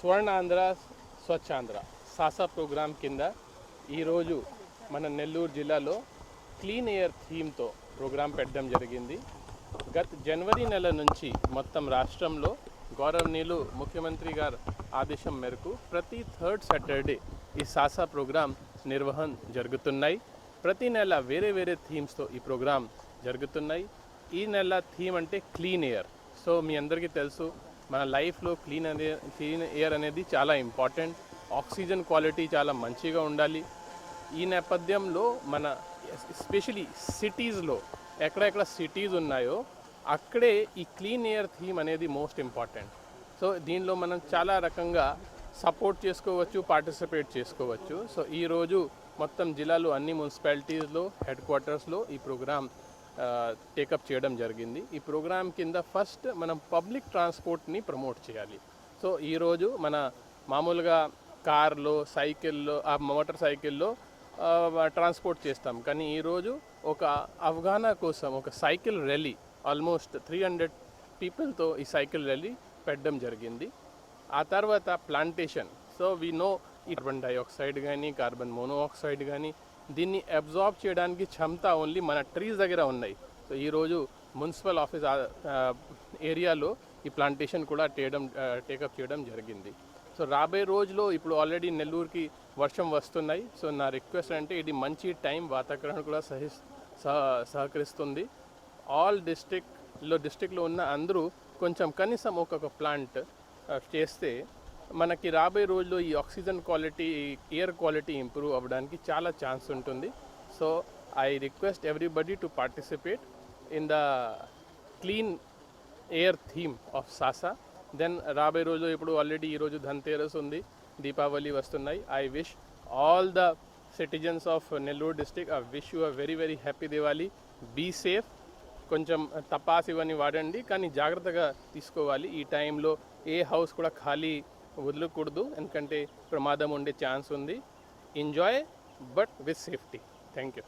స్వర్ణ Andhra Swachh Swachhandhra SASA program కింద ఈరోజు మన నెల్లూరు జిల్లాలో క్లీన్ ఎయిర్ థీమ్తో ప్రోగ్రాం పెట్టడం జరిగింది. గత జనవరి నెల నుంచి మొత్తం రాష్ట్రంలో గౌరవనీయులు ముఖ్యమంత్రి గారి ఆదేశం మేరకు ప్రతి థర్డ్ సాటర్డే ఈ సాసా ప్రోగ్రాం నిర్వహణ జరుగుతున్నాయి. ప్రతి నెల వేరే వేరే థీమ్స్తో ఈ ప్రోగ్రాం జరుగుతున్నాయి. ఈ నెల థీమ్ అంటే క్లీన్ ఎయిర్. సో మీ అందరికీ తెలుసు మన లైఫ్లో క్లీన్ అనే క్లీన్ ఎయిర్ అనేది చాలా ఇంపార్టెంట్. ఆక్సిజన్ క్వాలిటీ చాలా మంచిగా ఉండాలి. ఈ నేపథ్యంలో మన ఎస్పెషలీ సిటీస్లో ఎక్కడెక్కడ సిటీస్ ఉన్నాయో అక్కడే ఈ క్లీన్ ఎయిర్ థీమ్ అనేది మోస్ట్ ఇంపార్టెంట్. సో దీనిలో మనం చాలా రకంగా సపోర్ట్ చేసుకోవచ్చు పార్టిసిపేట్ చేసుకోవచ్చు. సో ఈరోజు మొత్తం జిల్లాలో అన్ని మున్సిపాలిటీస్లో హెడ్ క్వార్టర్స్లో ఈ ప్రోగ్రామ్ టేకప్ చేయడం జరిగింది. ఈ ప్రోగ్రామ్ కింద ఫస్ట్ మనం పబ్లిక్ ట్రాన్స్పోర్ట్ని ప్రమోట్ చేయాలి. సో ఈరోజు మన మామూలుగా కార్లో సైకిల్లో ఆ మోటార్ సైకిల్లో ట్రాన్స్పోర్ట్ చేస్తాం. కానీ ఈరోజు ఒక అవగాహన కోసం ఒక cycle rally almost three hundred పీపుల్తో ఈ సైకిల్ ర్యాలీ పెట్టడం జరిగింది. ఆ తర్వాత ప్లాంటేషన్. సో వీ నో ఈ కార్బన్ డైఆక్సైడ్ కానీ కార్బన్ మోనోఆక్సైడ్ కానీ దీన్ని అబ్జార్బ్ చేయడానికి క్షమత ఓన్లీ మన ట్రీస్ దగ్గర ఉన్నాయి. సో ఈరోజు మున్సిపల్ ఆఫీస్ ఏరియాలో ఈ ప్లాంటేషన్ కూడా చేయడం టేకప్ చేయడం జరిగింది. సో రాబోయే రోజులో ఇప్పుడు ఆల్రెడీ నెల్లూరుకి వర్షం వస్తున్నాయి. సో నా రిక్వెస్ట్ అంటే ఇది మంచి టైం వాతావరణం కూడా సహి సహ సహకరిస్తుంది. ఆల్ డిస్టిక్లో డిస్టిక్లో ఉన్న అందరూ కొంచెం కనీసం ఒక్కొక్క ప్లాంట్ చేస్తే మనకి రాబోయే రోజుల్లో ఈ oxygen quality air quality improve అవ్వడానికి చాలా ఛాన్స్ ఉంటుంది. So I request everybody to participate in the clean air theme of SASA. Then రాబోయే రోజు ఇప్పుడు ఆల్రెడీ ఈరోజు ధన్తేరస్ ఉంది దీపావళి వస్తున్నాయి. I wish all the citizens of Nellore district I wish you a very very happy Diwali be safe. కొంచెం తపాస్ ఇవన్నీ వాడండి కానీ జాగ్రత్తగా తీసుకోవాలి. ఈ టైంలో ఏ హౌస్ కూడా ఖాళీ వదలకూడదు. ఎందుకంటే ప్రమాదం ఉండే ఛాన్స్ ఉంది. Enjoy but with safety thank you